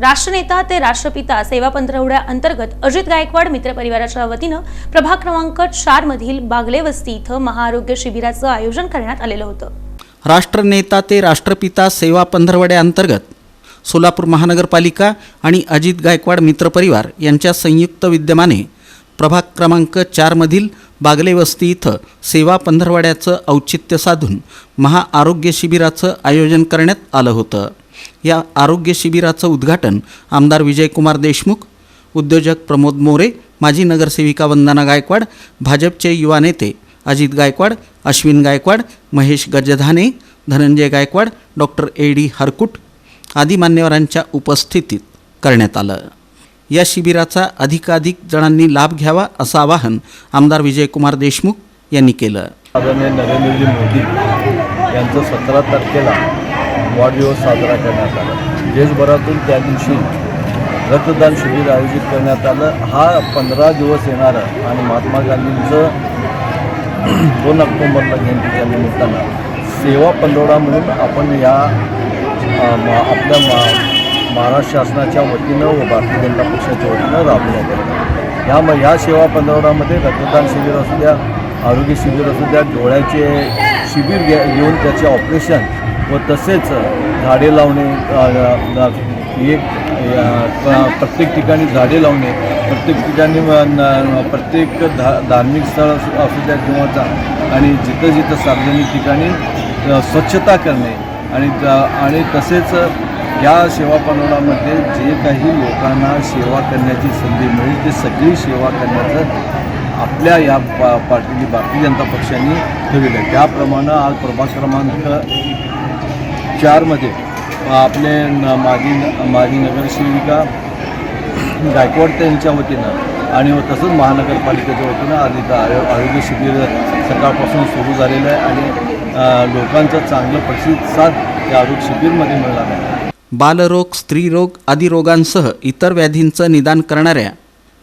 राष्ट्रनेता ते राष्ट्रपिता सेवा पंधरवड्या अंतर्गत अजित गायकवाड मित्र परिवाराच्या वतीनं प्रभाग क्रमांक चार मधील बागले वस्ती इथं महाआरोग्य शिबिराचं आयोजन करण्यात आलेलं होतं. राष्ट्रनेता ते राष्ट्रपिता सेवा पंधरवड्याअंतर्गत सोलापूर महानगरपालिका आणि अजित गायकवाड मित्रपरिवार यांच्या संयुक्त विद्यमाने प्रभाग क्रमांक चारमधील बागले वस्ती इथं सेवा पंधरवड्याचं औचित्य साधून महाआरोग्य शिबिराचं आयोजन करण्यात आलं होतं. या आरोग्य शिबिराचं उद्घाटन आमदार विजयकुमार देशमुख उद्योजक प्रमोद मोरे माजी नगरसेविका वंदना गायकवाड भाजपचे युवा नेते Ajit Gaikwad Ashwin Gaikwad Mahesh Gajdhane Dhananjay Gaikwad doctor A D Harkut आदी मान्यवरांच्या उपस्थितीत करण्यात आलं. या शिबिराचा अधिकाधिक जणांनी लाभ घ्यावा असं आवाहन आमदार विजयकुमार देशमुख यांनी केलं. आदरणीय नरेंद्रजी मोदी यांचं सतरा तारखेला वाढदिवस साजरा करण्यात आला. देशभरातून त्या दिवशी रक्तदान शिबिर आयोजित करण्यात आलं. हा पंधरा दिवस येणारं आणि महात्मा गांधींचं दोन ऑक्टोंबरला जयंतीच्या निमित्तानं सेवा पंधरवडा म्हणून आपण या मा आपल्या मा महाराष्ट्र शासनाच्या वतीनं व भारतीय जनता पक्षाच्या वतीनं राबवण्यात येतं ह्या मग ह्या सेवा पंधरवड्यामध्ये रक्तदान शिबिर असू द्या आरोग्य शिबिर असू द्या डोळ्याचे शिबिर घे घेऊन त्याचे ऑपरेशन व तसेच झाडे लावणे एक प्रत्येक ठिकाणी झाडे लावणे प्रत्येक ठिकाणी प्रत्येक धा धार्मिक स्थळ असू द्या किंवा जा- आणि जिथं जिथं सार्वजनिक ठिकाणी स्वच्छता करणे आणि आणि तसेच या सेवा पनोडामध्ये जे काही लोकांना सेवा करण्याची संधी मिळेल ते सगळी सेवा करण्याचं आपल्या या पा पार्टीने भारतीय जनता पक्षाने ठरविलं आहे. त्याप्रमाणे आज प्रभाग क्रमांक चारमध्ये. आपले न माजी माजी नगरसेविका गायकवाड यांच्या वतीनं आणि तसंच महानगरपालिकेच्या वतीनं आधी आरो आरोग्य शिबिर सकाळपासून सुरू झालेलं आहे आणि लोकांचा चांगलं प्रतिसाद या आरोग्य शिबिरमध्ये मिळणार आहे. बालरोग स्त्रीरोग आदी रोगांसह इतर व्याधींचं निदान करणाऱ्या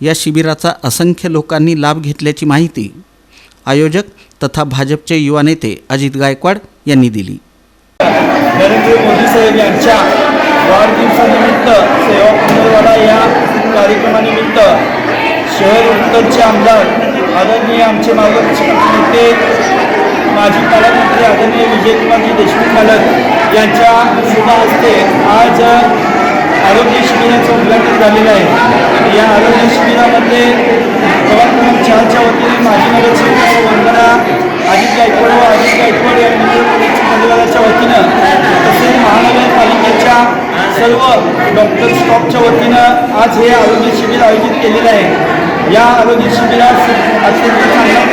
या शिबिराचा असंख्य लोकांनी लाभ घेतल्याची माहिती आयोजक तथा भाजपचे युवा नेते अजित गायकवाड यांनी दिली. नरेंद्र मोदी साहेब यांच्या वाढदिवसानिमित्त सेवा पुनर्वाला या कार्यक्रमानिमित्त शहर उत्तरचे आमदार आदरणीय आमचे मार्गदर्शक नेते माजी पालकमंत्री आदरणीय विजयकुमारजी देशमुख पालक यांच्या सुद्धा हस्ते आज आरोग्य शिबिराचं उद्घाटन झालेलं आहे. या आरोग्य शिबिरामध्ये प्रभाग क्रमांक चारच्या वतीने माजी नगरसेविका वंदना अजित गायकवाड व अजित गायकवाड या मित्र परिवाराच्या वतीनं तसेच महानगरपालिकेच्या सर्व डॉक्टर स्टॉपच्या वतीनं आज हे आरोग्य शिबिर आयोजित केलेलं आहे. या आरोग्य शिबिरात अत्यंत चांगल्या